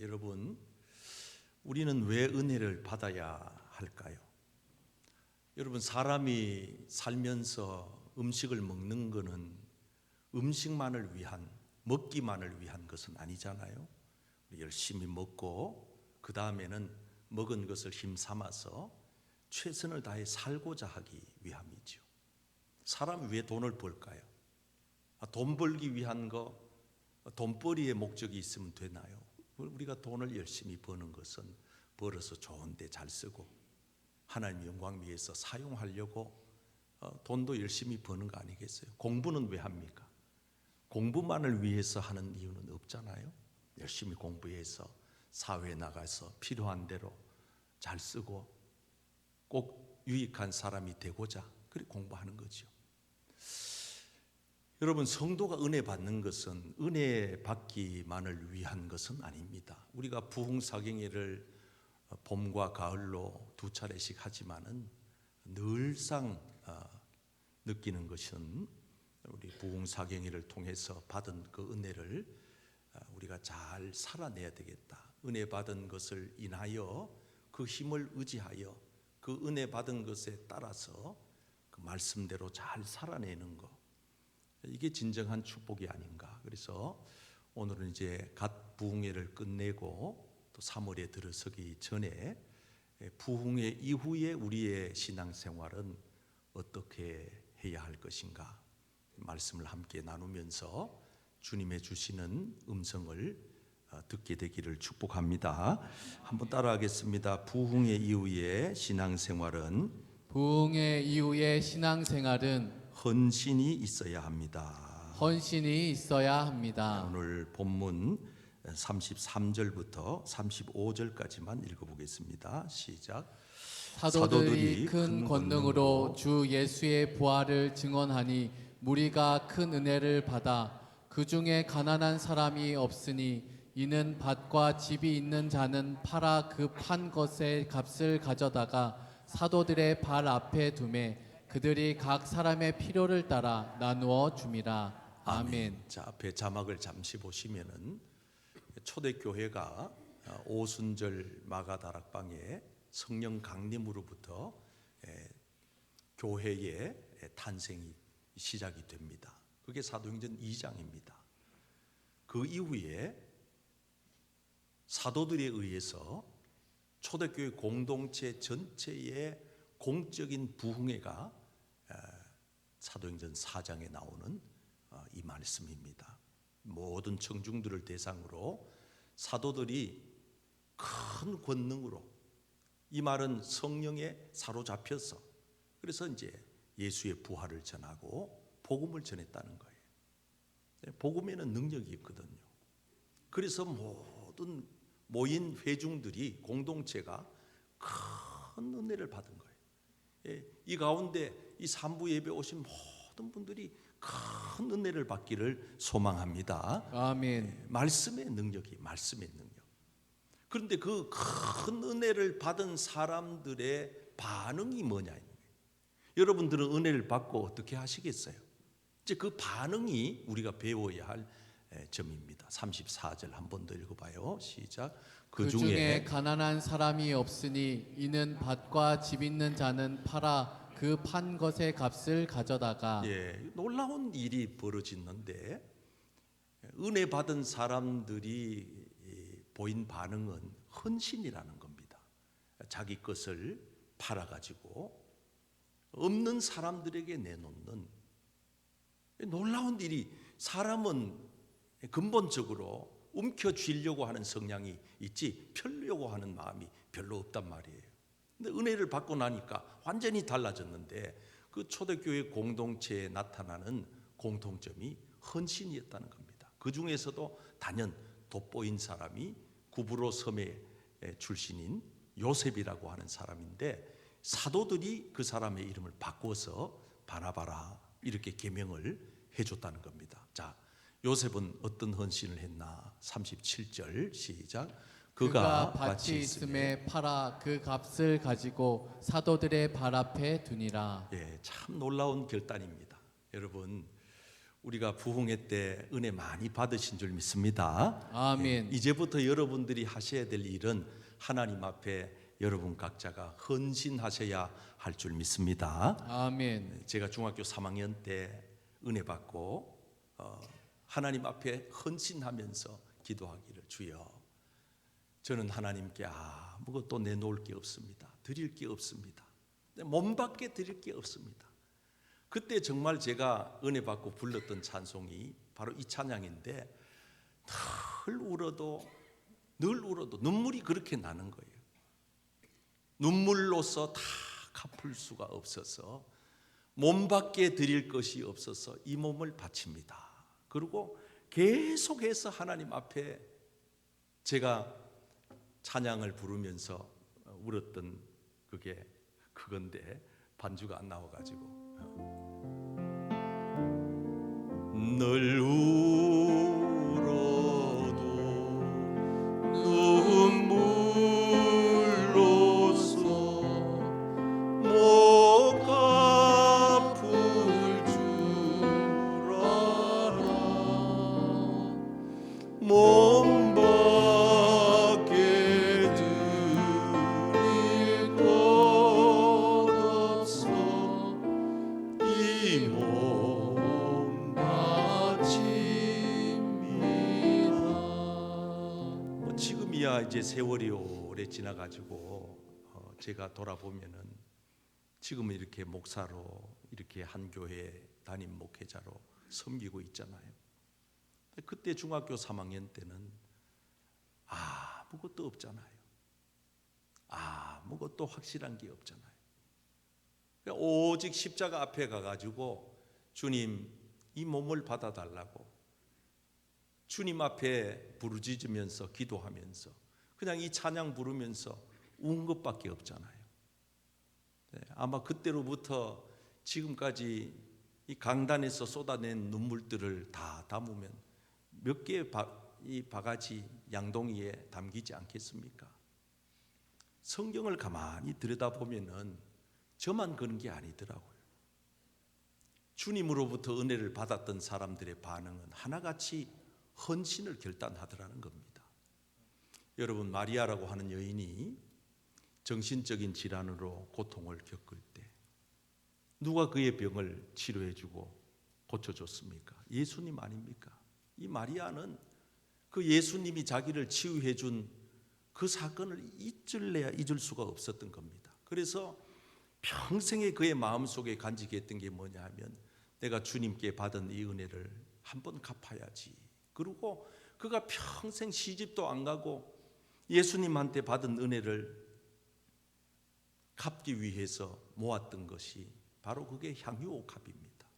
여러분, 우리는 왜 은혜를 받아야 할까요? 여러분, 사람이 살면서 음식을 먹는 것은 음식만을 위한, 먹기만을 위한 것은 아니잖아요. 열심히 먹고, 그 다음에는 먹은 것을 힘삼아서 최선을 다해 살고자 하기 위함이죠. 사람이 왜 돈을 벌까요? 아, 돈 벌기 위한 거, 돈벌이의 목적이 있으면 되나요? 우리가 돈을 열심히 버는 것은 벌어서 좋은데 잘 쓰고 하나님 영광 위해서 사용하려고 어, 돈도 열심히 버는 거 아니겠어요? 공부는 왜 합니까? 공부만을 위해서 하는 이유는 없잖아요. 열심히 공부해서 사회에 나가서 필요한 대로 잘 쓰고 꼭 유익한 사람이 되고자 그렇게 공부하는 거죠. 여러분 성도가 은혜 받는 것은 은혜 받기만을 위한 것은 아닙니다. 우리가 부흥 사경회를 봄과 가을로 두 차례씩 하지만은 늘상 어, 느끼는 것은 우리 부흥 사경회를 통해서 받은 그 은혜를 어, 우리가 잘 살아내야 되겠다. 은혜 받은 것을 인하여 그 힘을 의지하여 그 은혜 받은 것에 따라서 그 말씀대로 잘 살아내는 것. 이게 진정한 축복이 아닌가. 그래서 오늘은 이제 갓 부흥회를 끝내고 또 3월에 들어서기 전에 부흥회 이후에 우리의 신앙생활은 어떻게 해야 할 것인가 말씀을 함께 나누면서 주님의 주시는 음성을 어, 듣게 되기를 축복합니다. 한번 따라하겠습니다. 부흥회 이후의 신앙생활은 부흥의 이후의 신앙생활은 헌신이 있어야 합니다. 헌신이 있어야 합니다. 오늘 본문 33절부터 35절까지만 읽어보겠습니다. 시작. 사도들이 큰 권능으로 주 예수의 부활을 증언하니 무리가 큰 은혜를 받아 그 중에 가난한 사람이 없으니 이는 밭과 집이 있는 자는 팔아 그 판 것의 값을 가져다가 사도들의 발 앞에 두매 그들이 각 사람의 필요를 따라 나누어 줌이라 아멘. 자 앞에 자막을 잠시 보시면은 초대 교회가 어, 오순절 마가 다락방에 성령 강림으로부터 에, 교회의 탄생이 시작이 됩니다. 그게 사도행전 2장입니다. 그 이후에 사도들에 의해서 초대교회 공동체 전체의 공적인 부흥회가 에, 사도행전 4장에 나오는 어, 이 말씀입니다. 모든 청중들을 대상으로 사도들이 큰 권능으로 이 말은 성령에 사로잡혀서 그래서 이제 예수의 부활을 전하고 복음을 전했다는 거예요. 네, 복음에는 능력이 있거든요. 그래서 모든 모인 회중들이 공동체가 큰 은혜를 받은 거예요. 예, 이 가운데 이 산부 예배 오신 모든 분들이 큰 은혜를 받기를 소망합니다. 아멘. 말씀의 능력이 말씀의 능력. 그런데 그 큰 은혜를 받은 사람들의 반응이 뭐냐 여러분들은 은혜를 받고 어떻게 하시겠어요? 이제 그 반응이 우리가 배워야 할 에, 점입니다. 34절 한 번 더 읽어봐요. 시작. 그 중에 가난한 사람이 없으니 이는 밭과 집 있는 자는 팔아 그 판 것의 값을 가져다가 예, 놀라운 일이 벌어지는데 은혜 받은 사람들이 이, 보인 반응은 헌신이라는 겁니다. 자기 것을 팔아 가지고 없는 사람들에게 내놓는 놀라운 일이 사람은 근본적으로 움켜쥐려고 하는 성향이 있지 펴려고 하는 마음이 별로 없단 말이에요. 근데 은혜를 받고 나니까 완전히 달라졌는데 그 초대교회 공동체에 나타나는 공통점이 헌신이었다는 겁니다. 그 중에서도 단연 돋보인 사람이 구브로 섬의 출신인 요셉이라고 하는 사람인데 사도들이 그 사람의 이름을 바꿔서 바나바라 이렇게 개명을 해줬다는 겁니다. 자, 요셉은 어떤 헌신을 했나? 37절 시작. 그가 밭이 있음에 팔아 그 값을 가지고 사도들의 발 앞에 두니라. 예, 참 놀라운 결단입니다. 여러분, 우리가 부흥회 때 은혜 많이 받으신 줄 믿습니다. 아멘. 이제부터 여러분들이 하셔야 될 일은 하나님 앞에 여러분 각자가 헌신하셔야 할 줄 믿습니다. 아멘. 제가 중학교 3학년 때 은혜 받고 어, 하나님 앞에 헌신하면서 기도하기를 주여 저는 하나님께 아무것도 내놓을 게 없습니다. 드릴 게 없습니다. 내 몸밖에 드릴 게 없습니다. 그때 정말 제가 은혜 받고 불렀던 찬송이 바로 이 찬양인데 늘 울어도 늘 울어도 눈물이 그렇게 나는 거예요. 눈물로서 다 갚을 수가 없어서 몸밖에 드릴 것이 없어서 이 몸을 바칩니다. 그리고 계속해서 하나님 앞에 제가 찬양을 부르면서 울었던 그게 그건데 반주가 안 나와가지고. 늘울 가지고 어, 제가 돌아보면은 지금은 이렇게 목사로 이렇게 한 교회 담임 목회자로 섬기고 있잖아요. 그때 중학교 3학년 때는 아무것도 없잖아요. 아무것도 확실한 게 없잖아요. 그러니까 오직 십자가 앞에 가가지고 주님 이 몸을 받아달라고 주님 앞에 부르짖으면서 기도하면서 그냥 이 찬양 부르면서 운 것밖에 없잖아요. 네, 아마 그때로부터 지금까지 이 강단에서 쏟아낸 눈물들을 다 담으면 몇 개의 바, 이 바가지 양동이에 담기지 않겠습니까? 성경을 가만히 들여다보면은 저만 그런 게 아니더라고요. 주님으로부터 은혜를 받았던 사람들의 반응은 하나같이 헌신을 결단하더라는 겁니다. 여러분 마리아라고 하는 여인이 정신적인 질환으로 고통을 겪을 때 누가 그의 병을 치료해 주고 고쳐 줬습니까? 예수님 아닙니까? 이 마리아는 그 예수님이 자기를 치유해 준 그 사건을 잊을래야 잊을 수가 없었던 겁니다. 그래서 평생에 그의 마음속에 간직했던 게 뭐냐 하면 내가 주님께 받은 이 은혜를 한번 갚아야지. 그리고 그가 평생 시집도 안 가고 예수님한테 받은 은혜를 갚기 위해서 모았던 것이 바로 그게 향유옥합입니다.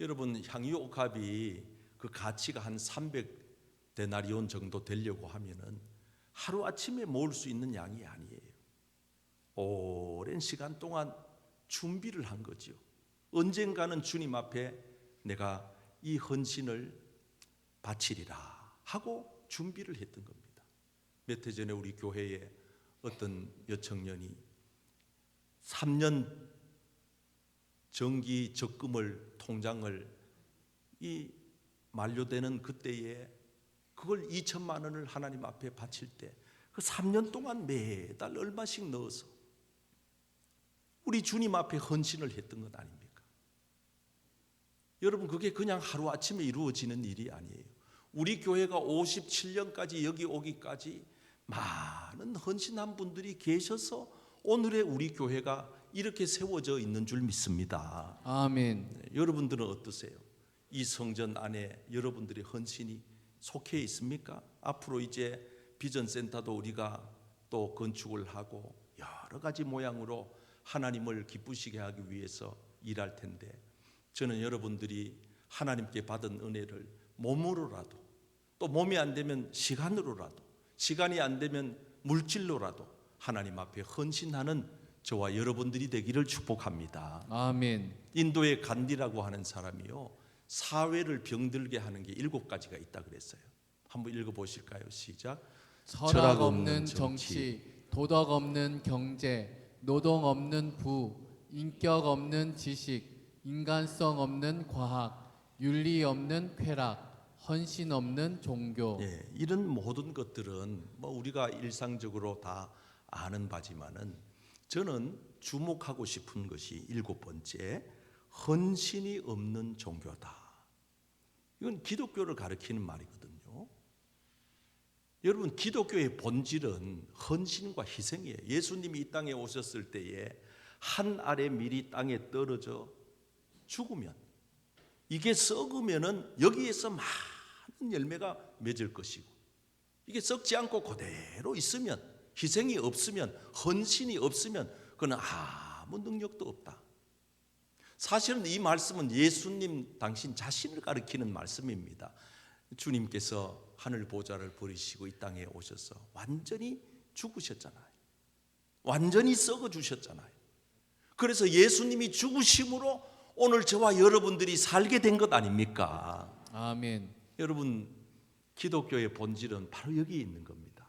여러분 향유옥합이 그 가치가 한 300데나리온 정도 되려고 하면은 하루 아침에 모을 수 있는 양이 아니에요. 오랜 시간 동안 준비를 한 거죠. 언젠가는 주님 앞에 내가 이 헌신을 바치리라 하고 준비를 했던 겁니다. 몇 해 전에 우리 교회에 어떤 여청년이 3년 정기 적금을 통장을 이 만료되는 그때에 그걸 2천만 원을 하나님 앞에 바칠 때 그 3년 동안 매달 얼마씩 넣어서 우리 주님 앞에 헌신을 했던 것 아닙니까? 여러분 그게 그냥 하루 아침에 이루어지는 일이 아니에요. 우리 교회가 57년까지 여기 오기까지 많은 헌신한 분들이 계셔서 오늘의 우리 교회가 이렇게 세워져 있는 줄 믿습니다. 아멘. 네, 여러분들은 어떠세요? 이 성전 안에 여러분들의 헌신이 속해 있습니까? 앞으로 이제 비전 센터도 우리가 또 건축을 하고 여러 가지 모양으로 하나님을 기쁘시게 하기 위해서 일할 텐데 저는 여러분들이 하나님께 받은 은혜를 몸으로라도 또 몸이 안 되면 시간으로라도 시간이 안 되면 물질로라도 하나님 앞에 헌신하는 저와 여러분들이 되기를 축복합니다. 아멘. 인도의 간디라고 하는 사람이요 사회를 병들게 하는 게 일곱 가지가 있다 그랬어요. 한번 읽어 보실까요? 시작. 철학 없는 정치, 도덕 없는 경제, 노동 없는 부, 인격 없는 지식, 인간성 없는 과학, 윤리 없는 쾌락, 헌신 없는 종교. 예, 이런 모든 것들은 뭐 우리가 일상적으로 다 아는 바지만은 저는 주목하고 싶은 것이 일곱 번째 헌신이 없는 종교다. 이건 기독교를 가리키는 말이거든요. 여러분 기독교의 본질은 헌신과 희생이에요. 예수님이 이 땅에 오셨을 때에 한 알의 밀이 땅에 떨어져 죽으면 이게 썩으면은 여기에서 많은 열매가 맺을 것이고 이게 썩지 않고 그대로 있으면 희생이 없으면 헌신이 없으면 그는 아무 능력도 없다. 사실은 이 말씀은 예수님 당신 자신을 가리키는 말씀입니다. 주님께서 하늘 보좌를 버리시고 이 땅에 오셔서 완전히 죽으셨잖아요. 완전히 썩어 주셨잖아요. 그래서 예수님이 죽으심으로 오늘 저와 여러분들이 살게 된 것 아닙니까? 아멘. 여러분 기독교의 본질은 바로 여기에 있는 겁니다.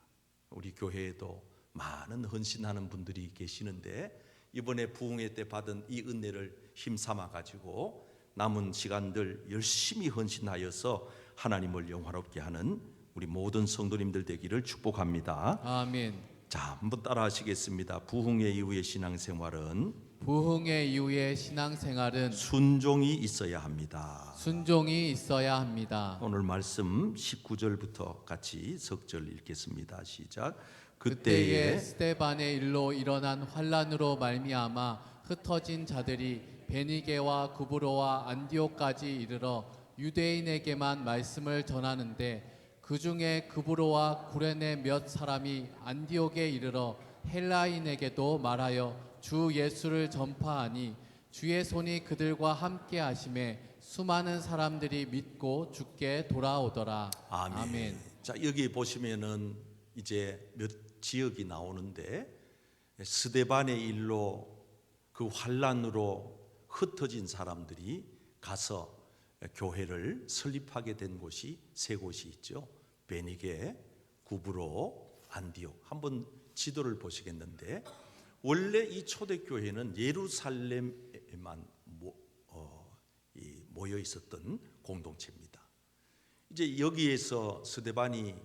우리 교회에도 많은 헌신하는 분들이 계시는데 이번에 부흥회 때 받은 이 은혜를 힘삼아 가지고 남은 시간들 열심히 헌신하여서 하나님을 영화롭게 하는 우리 모든 성도님들 되기를 축복합니다. 아멘. 자, 한번 따라 하시겠습니다. 부흥회 이후의 신앙생활은 부흥의 이후의 신앙생활은 순종이 있어야 합니다. 순종이 있어야 합니다. 오늘 말씀 19절부터 같이 석절 읽겠습니다. 시작. 그때에 그때에 스테반의 일로 일어난 환란으로 말미암아 흩어진 자들이 베니게와 구브로와 안디오까지 이르러 유대인에게만 말씀을 전하는데 그 중에 구브로와 구레네 몇 사람이 안디옥에 이르러 헬라인에게도 말하여 주 예수를 전파하니 주의 손이 그들과 함께 하심에 수많은 사람들이 믿고 죽게 돌아오더라. 아멘. 자 여기 보시면은 이제 몇 지역이 나오는데 스데반의 일로 그 환란으로 흩어진 사람들이 가서 교회를 설립하게 된 곳이 세 곳이 있죠. 베니게, 구브로, 안디옥. 한번 지도를 보시겠는데 원래 이 초대교회는 예루살렘에만 모, 어, 이 모여 있었던 공동체입니다. 이제 여기에서 스데반이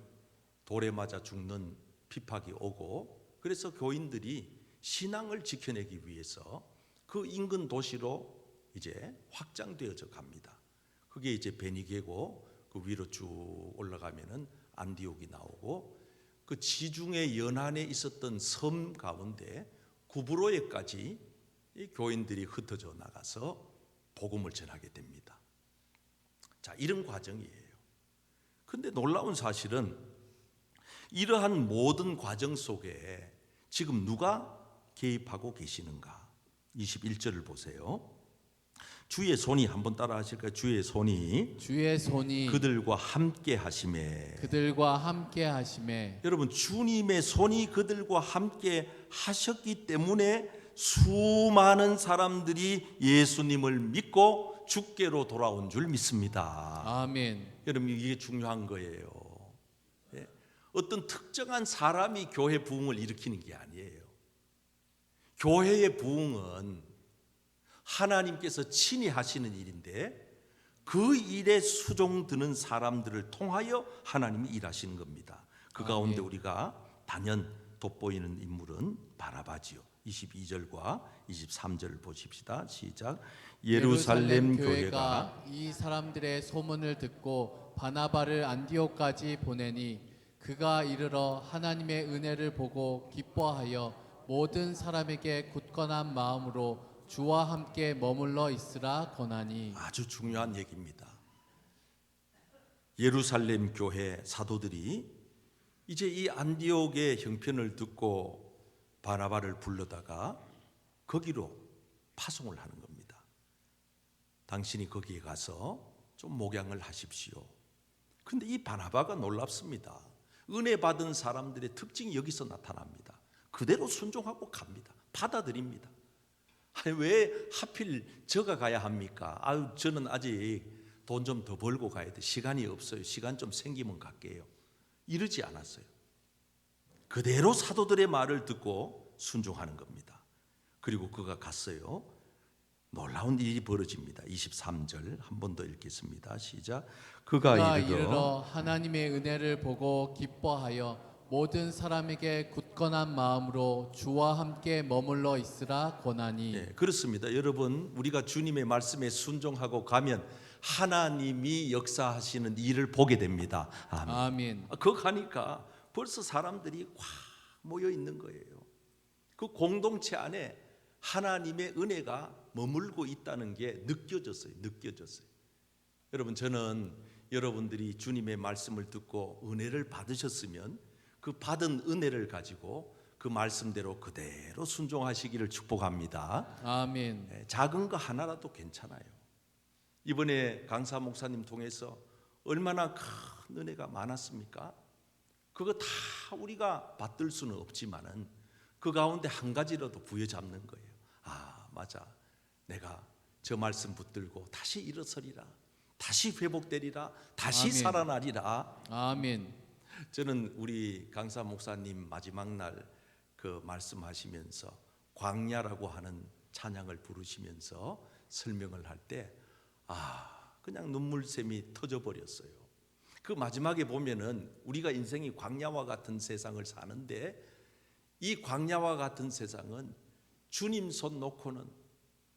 돌에 맞아 죽는 핍박이 오고 그래서 교인들이 신앙을 지켜내기 위해서 그 인근 도시로 이제 확장되어져 갑니다. 그게 이제 베니게고 그 위로 쭉 올라가면은 안디옥이 나오고 그 지중해 연안에 있었던 섬 가운데 구브로에까지 이 교인들이 흩어져 나가서 복음을 전하게 됩니다. 자, 이런 과정이에요. 근데 놀라운 사실은 이러한 모든 과정 속에 지금 누가 개입하고 계시는가? 21절을 보세요. 주의 손이 한번 따라 하실까요? 주의 손이 주의 손이 그들과 함께 하심에 그들과 함께 하심에 여러분 주님의 손이 그들과 함께 하셨기 때문에 수많은 사람들이 예수님을 믿고 죽게로 돌아온 줄 믿습니다. 아멘. 여러분 이게 중요한 거예요. 예? 어떤 특정한 사람이 교회 부흥을 일으키는 게 아니에요. 교회의 부흥은 하나님께서 친히 하시는 일인데 그 일에 수종드는 사람들을 통하여 하나님이 일하시는 겁니다. 그 가운데 아멘. 우리가 단연 돋보이는 인물은 바라바지요. 22절과 23절을 보십시다. 시작. 예루살렘 교회가 이 사람들의 소문을 듣고 바나바를 안디옥까지 보내니 그가 이르러 하나님의 은혜를 보고 기뻐하여 모든 사람에게 굳건한 마음으로 주와 함께 머물러 있으라 권하니 아주 중요한 얘기입니다. 예루살렘 교회 사도들이 이제 이 안디옥의 형편을 듣고 바나바를 불러다가 거기로 파송을 하는 겁니다. 당신이 거기에 가서 좀 목양을 하십시오. 근데 이 바나바가 놀랍습니다. 은혜 받은 사람들의 특징이 여기서 나타납니다. 그대로 순종하고 갑니다. 받아들입니다. 아니 왜 하필 저가 가야 합니까? 아유 저는 아직 돈 좀 더 벌고 가야 돼. 시간이 없어요. 시간 좀 생기면 갈게요. 이러지 않았어요. 그대로 사도들의 말을 듣고 순종하는 겁니다. 그리고 그가 갔어요. 놀라운 일이 벌어집니다. 23절 한 번 더 읽겠습니다. 시작. 그가, 그가 이르러 이르러 하나님의 은혜를 보고 기뻐하여 모든 사람에게 굳건한 마음으로 주와 함께 머물러 있으라 권하니 예, 그렇습니다. 여러분, 우리가 주님의 말씀에 순종하고 가면 하나님이 역사하시는 일을 보게 됩니다. 아멘. 아멘. 아, 그거 가니까 벌써 사람들이 확 모여 있는 거예요. 그 공동체 안에 하나님의 은혜가 머물고 있다는 게 느껴졌어요. 느껴졌어요. 여러분 저는 여러분들이 주님의 말씀을 듣고 은혜를 받으셨으면 그 받은 은혜를 가지고 그 말씀대로 그대로 순종하시기를 축복합니다. 아멘. 예, 작은 거 하나라도 괜찮아요. 이번에 강사 목사님 통해서 얼마나 큰 은혜가 많았습니까? 그거 다 우리가 받들 수는 없지만은 그 가운데 한 가지라도 부여잡는 거예요. 아, 맞아. 내가 저 말씀 붙들고 다시 일어서리라. 다시 회복되리라. 다시 아멘. 살아나리라. 아멘. 저는 우리 강사 목사님 마지막 날 그 말씀하시면서 광야라고 하는 찬양을 부르시면서 설명을 할 때 아, 그냥 눈물샘이 터져 버렸어요. 그 마지막에 보면은 우리가 인생이 광야와 같은 세상을 사는데 이 광야와 같은 세상은 주님 손 놓고는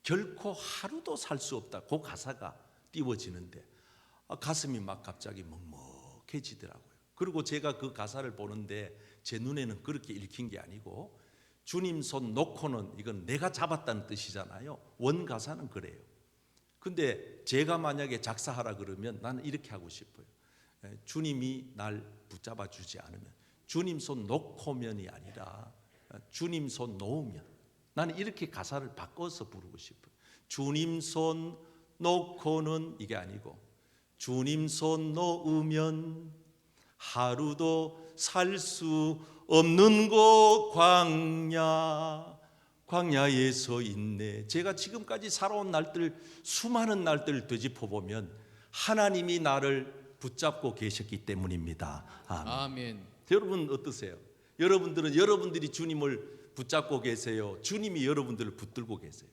결코 하루도 살 수 없다. 그 가사가 띄워지는데 아, 가슴이 막 갑자기 먹먹해지더라고요. 그리고 제가 그 가사를 보는데 제 눈에는 그렇게 읽힌 게 아니고 주님 손 놓고는 이건 내가 잡았다는 뜻이잖아요. 원 가사는 그래요. 근데 제가 만약에 작사하라 그러면 나는 이렇게 하고 싶어요. 에, 주님이 날 붙잡아 주지 않으면 주님 손 놓고면이 아니라 어, 주님 손 놓으면 나는 이렇게 가사를 바꿔서 부르고 싶어요. 주님 손 놓고는 이게 아니고 주님 손 놓으면 하루도 살 수 없는 곳 광야 광야에서 있네. 제가 지금까지 살아온 날들 수많은 날들을 되짚어 보면 하나님이 나를 붙잡고 계셨기 때문입니다. 아멘. 아멘. 여러분 어떠세요? 여러분들은 여러분들이 주님을 붙잡고 계세요. 주님이 여러분들을 붙들고 계세요.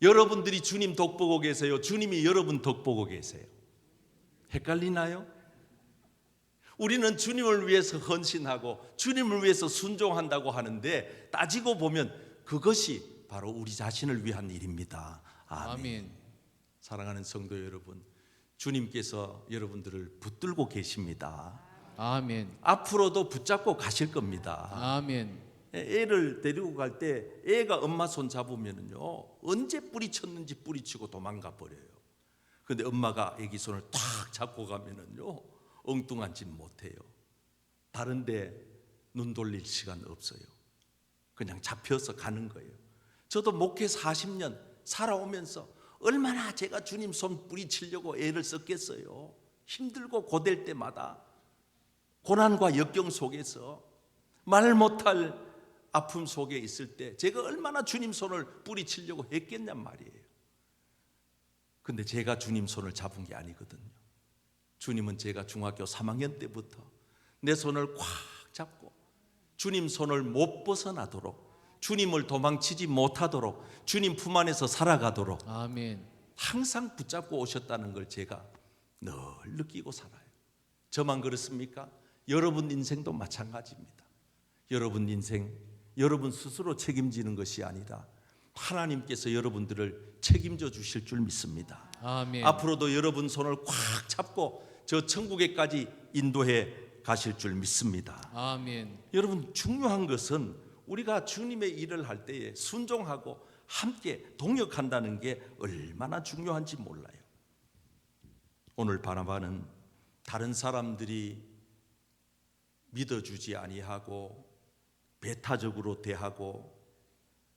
여러분들이 주님 덕보고 계세요. 주님이 여러분 덕보고 계세요. 헷갈리나요? 우리는 주님을 위해서 헌신하고 주님을 위해서 순종한다고 하는데 따지고 보면 그것이 바로 우리 자신을 위한 일입니다. 아멘. 아멘. 사랑하는 성도 여러분, 주님께서 여러분들을 붙들고 계십니다. 아멘. 앞으로도 붙잡고 가실 겁니다. 아멘. 애를 데리고 갈 때 애가 엄마 손 잡으면은요 언제 뿌리쳤는지 뿌리치고 도망가 버려요. 근데 엄마가 애기 손을 탁 잡고 가면은요 엉뚱한 짓 못해요. 다른데 눈 돌릴 시간 없어요. 그냥 잡혀서 가는 거예요. 저도 목회 40년 살아오면서 얼마나 제가 주님 손 뿌리치려고 애를 썼겠어요. 힘들고 고될 때마다 고난과 역경 속에서 말 못할 아픔 속에 있을 때 제가 얼마나 주님 손을 뿌리치려고 했겠냔 말이에요. 근데 제가 주님 손을 잡은 게 아니거든요. 주님은 제가 중학교 3학년 때부터 내 손을 꽉 잡고 주님 손을 못 벗어나도록 주님을 도망치지 못하도록 주님 품 안에서 살아가도록 아멘. 항상 붙잡고 오셨다는 걸 제가 늘 느끼고 살아요. 저만 그렇습니까? 여러분 인생도 마찬가지입니다. 여러분 인생, 여러분 스스로 책임지는 것이 아니라 하나님께서 여러분들을 책임져 주실 줄 믿습니다. 아멘. 앞으로도 여러분 손을 꽉 잡고 저 천국에까지 인도해 가실 줄 믿습니다. 아멘. 여러분 중요한 것은 우리가 주님의 일을 할 때에 순종하고 함께 동역한다는 게 얼마나 중요한지 몰라요. 오늘 바나바는 다른 사람들이 믿어주지 아니하고 배타적으로 대하고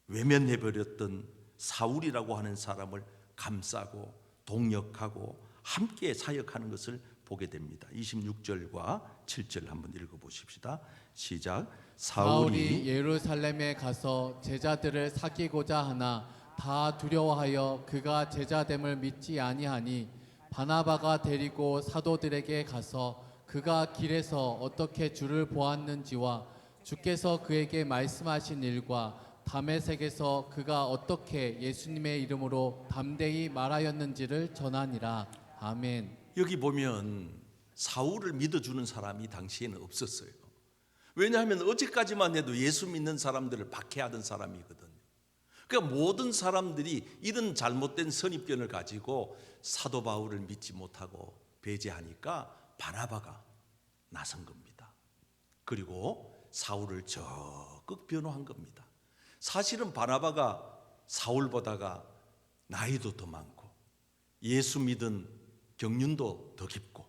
외면해 버렸던 사울이라고 하는 사람을 감싸고 동역하고 함께 사역하는 것을 보게 됩니다. 26절과 7절 한번 읽어 보십시다. 시작. 사울이 예루살렘에 가서 제자들을 사귀고자 하나 다 두려워하여 그가 제자됨을 믿지 아니하니 바나바가 데리고 사도들에게 가서 그가 길에서 어떻게 주를 보았는지와 주께서 그에게 말씀하신 일과 담에색에서 그가 어떻게 예수님의 이름으로 담대히 말하였는지를 전하니라. 아멘. 여기 보면 사울을 믿어주는 사람이 당시에는 없었어요. 왜냐하면 어제까지만 해도 예수 믿는 사람들을 박해하던 사람이거든요. 그러니까 모든 사람들이 이런 잘못된 선입견을 가지고 사도 바울을 믿지 못하고 배제하니까 바나바가 나선 겁니다. 그리고 사울을 적극 변호한 겁니다. 사실은 바나바가 사울보다가 나이도 더 많고 예수 믿은 경륜도 더 깊고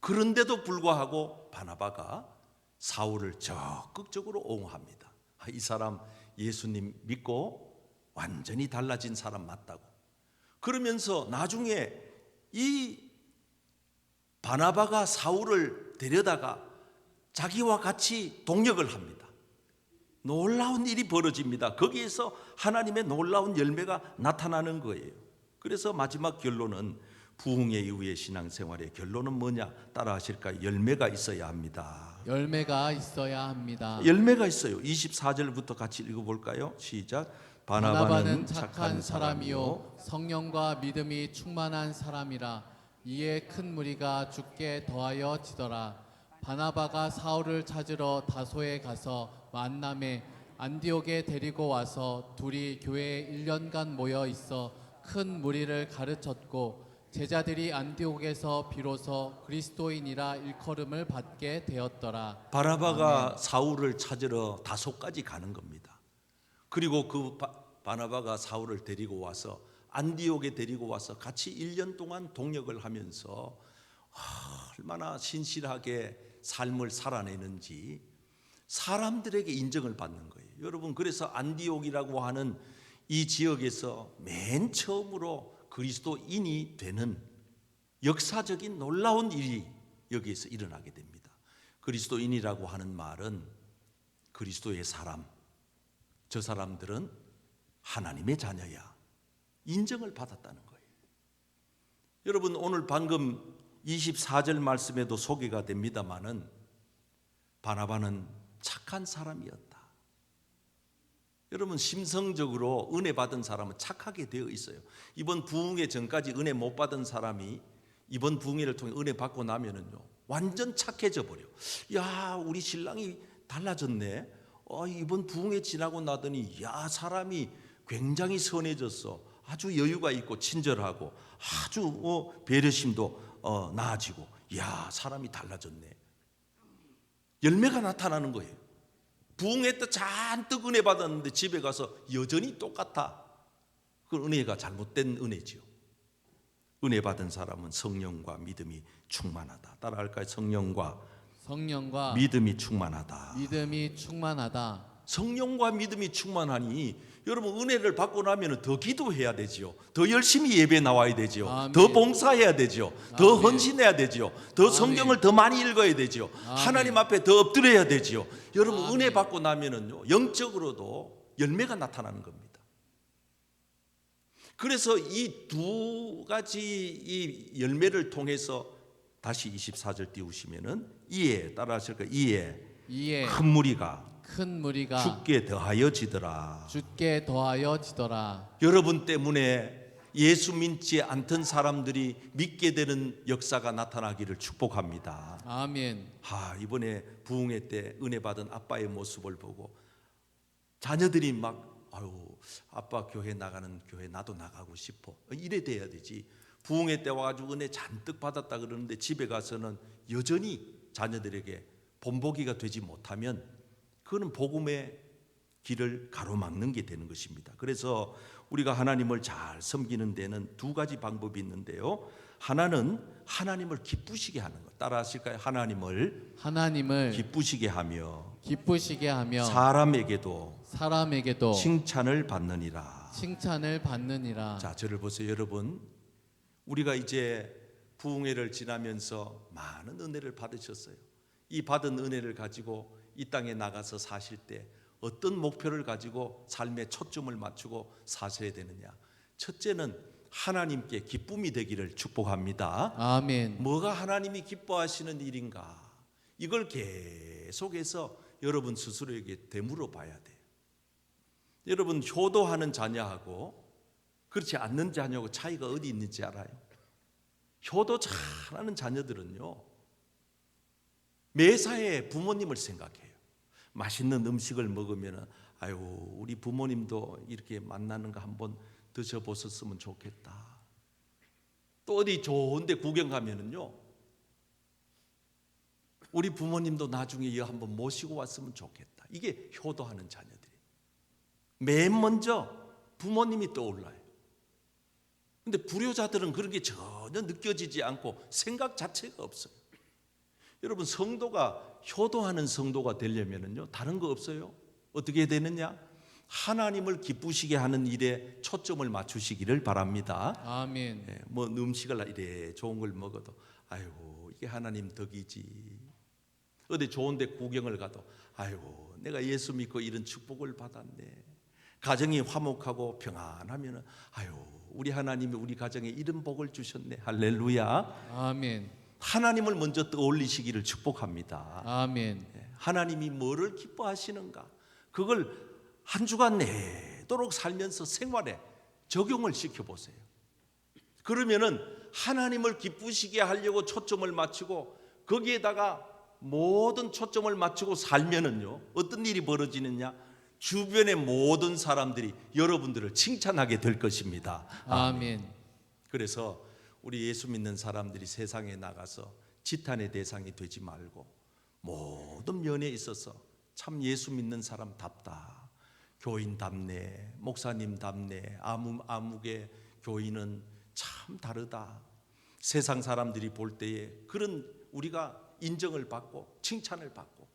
그런데도 불구하고 바나바가 사울을 적극적으로 옹호합니다. 아, 이 사람 예수님 믿고 완전히 달라진 사람 맞다고. 그러면서 나중에 이 바나바가 사울을 데려다가 자기와 같이 동역을 합니다. 놀라운 일이 벌어집니다. 거기에서 하나님의 놀라운 열매가 나타나는 거예요. 그래서 마지막 결론은 부흥의 이후의 신앙생활의 결론은 뭐냐? 따라하실까요? 열매가 있어야 합니다. 열매가 있어야 합니다. 열매가 있어요. 24절부터 같이 읽어볼까요? 시작. 바나바는 착한 사람이요 성령과 믿음이 충만한 사람이라 이에 큰 무리가 죽게 더하여 지더라 바나바가 사울을 찾으러 다소에 가서 만남에 안디옥에 데리고 와서 둘이 교회에 1년간 모여 있어 큰 무리를 가르쳤고 제자들이 안디옥에서 비로소 그리스도인이라 일컬음을 받게 되었더라 바나바가 사울을 찾으러 다소까지 가는 겁니다. 그리고 그 바, 바나바가 사울을 데리고 와서 안디옥에 데리고 와서 같이 1년 동안 동역을 하면서 아, 얼마나 신실하게 삶을 살아내는지 사람들에게 인정을 받는 거예요. 여러분 그래서 안디옥이라고 하는 이 지역에서 맨 처음으로 그리스도인이 되는 역사적인 놀라운 일이 여기에서 일어나게 됩니다. 그리스도인이라고 하는 말은 그리스도의 사람, 저 사람들은 하나님의 자녀야. 인정을 받았다는 거예요. 여러분 오늘 방금 24절 말씀에도 소개가 됩니다마는 바나바는 착한 사람이었다. 여러분 심성적으로 은혜 받은 사람은 착하게 되어 있어요. 이번 부흥회 전까지 은혜 못 받은 사람이 이번 부흥회를 통해 은혜 받고 나면은요 완전 착해져 버려. 야 우리 신랑이 달라졌네. 어, 이번 부흥회 지나고 나더니 야 사람이 굉장히 선해졌어. 아주 여유가 있고 친절하고 아주 어, 배려심도 어, 나아지고 야 사람이 달라졌네. 열매가 나타나는 거예요. 부흥회 때 잔뜩 은혜 받았는데 집에 가서 여전히 똑같아. 그 은혜가 잘못된 은혜지요. 은혜 받은 사람은 성령과 믿음이 충만하다. 따라할까요? 성령과 성령과 믿음이 충만하다. 믿음이 충만하다 성령과 믿음이 충만하니 여러분 은혜를 받고 나면 더 기도해야 되지요. 더 열심히 예배 나와야 되지요. 아멘. 더 봉사해야 되지요. 더 아멘. 헌신해야 되지요. 더 아멘. 성경을 더 많이 읽어야 되지요. 하나님 앞에 더 엎드려야 되지요. 여러분 아멘. 은혜 받고 나면은요 영적으로도 열매가 나타나는 겁니다. 그래서 이 두 가지 이 열매를 통해서 다시 24절 띄우시면은 이에 따라 하실까 이에 이에 큰 무리가 큰 무리가 죽게 더하여지더라. 죽게 더하여 지더라 여러분 때문에 예수 믿지 않던 사람들이 믿게 되는 역사가 나타나기를 축복합니다. 아멘 아, 이번에 부흥회 때 은혜 받은 아빠의 모습을 보고 자녀들이 막 아유, 아빠 교회 나가는 교회 나도 나가고 싶어. 이래 돼야 되지. 부흥회 때 와가지고 은혜 잔뜩 받았다 그러는데 집에 가서는 여전히 자녀들에게 본보기가 되지 못하면 그거는 복음의 길을 가로막는 게 되는 것입니다. 그래서 우리가 하나님을 잘 섬기는 데는 두 가지 방법이 있는데요. 하나는 하나님을 기쁘시게 하는 것. 따라 하실까요? 하나님을 하나님을 기쁘시게 하며 기쁘시게 하며 사람에게도 사람에게도 칭찬을 받느니라. 칭찬을 받느니라 자, 저를 보세요, 여러분. 우리가 이제 부흥회를 지나면서 많은 은혜를 받으셨어요. 이 받은 은혜를 가지고 이 땅에 나가서 사실 때 어떤 목표를 가지고 삶에 초점을 맞추고 사셔야 되느냐? 첫째는 하나님께 기쁨이 되기를 축복합니다. 아멘 뭐가 하나님이 기뻐하시는 일인가? 이걸 계속해서 여러분 스스로에게 되물어 봐야 돼요. 여러분 효도하는 자녀하고 그렇지 않는 자녀하고 차이가 어디 있는지 알아요? 효도 잘하는 자녀들은요 매사에 부모님을 생각해요. 맛있는 음식을 먹으면 아유 우리 부모님도 이렇게 만나는 거 한번 드셔보셨으면 좋겠다. 또 어디 좋은데 구경 가면은요 우리 부모님도 나중에 이 한번 모시고 왔으면 좋겠다. 이게 효도하는 자녀들이. 맨 먼저 부모님이 떠올라요. 근데 불효자들은 그런 게 전혀 느껴지지 않고 생각 자체가 없어요. 여러분 성도가 효도하는 성도가 되려면은요 다른 거 없어요. 어떻게 되느냐? 하나님을 기쁘시게 하는 일에 초점을 맞추시기를 바랍니다. 아멘. 예, 뭐 음식을 이래 좋은 걸 먹어도 아이고 이게 하나님 덕이지. 어디 좋은데 구경을 가도 아이고 내가 예수 믿고 이런 축복을 받았네. 가정이 화목하고 평안하면은 아유 우리 하나님이 우리 가정에 이런 복을 주셨네. 할렐루야. 아멘. 하나님을 먼저 떠올리시기를 축복합니다. 아멘. 예, 하나님이 뭐를 기뻐하시는가? 그걸 한 주간 내도록 살면서 생활에 적용을 시켜 보세요. 그러면은 하나님을 기쁘시게 하려고 초점을 맞추고 거기에다가 모든 초점을 맞추고 살면은요 어떤 일이 벌어지느냐 주변의 모든 사람들이 여러분들을 칭찬하게 될 것입니다. 아멘. 그래서 우리 예수 믿는 사람들이 세상에 나가서 지탄의 대상이 되지 말고 모든 면에 있어서 참 예수 믿는 사람답다. 교인답네, 목사님답네, 아무 아무개 교인은 참 다르다. 세상 사람들이 볼 때에 그런 우리가 인정을 받고 칭찬을 받고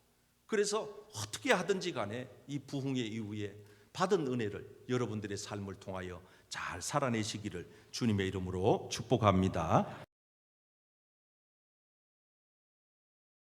그래서 어떻게 하든지 간에 이 부흥의 이후에 받은 은혜를 여러분들의 삶을 통하여 잘 살아내시기를 주님의 이름으로 축복합니다.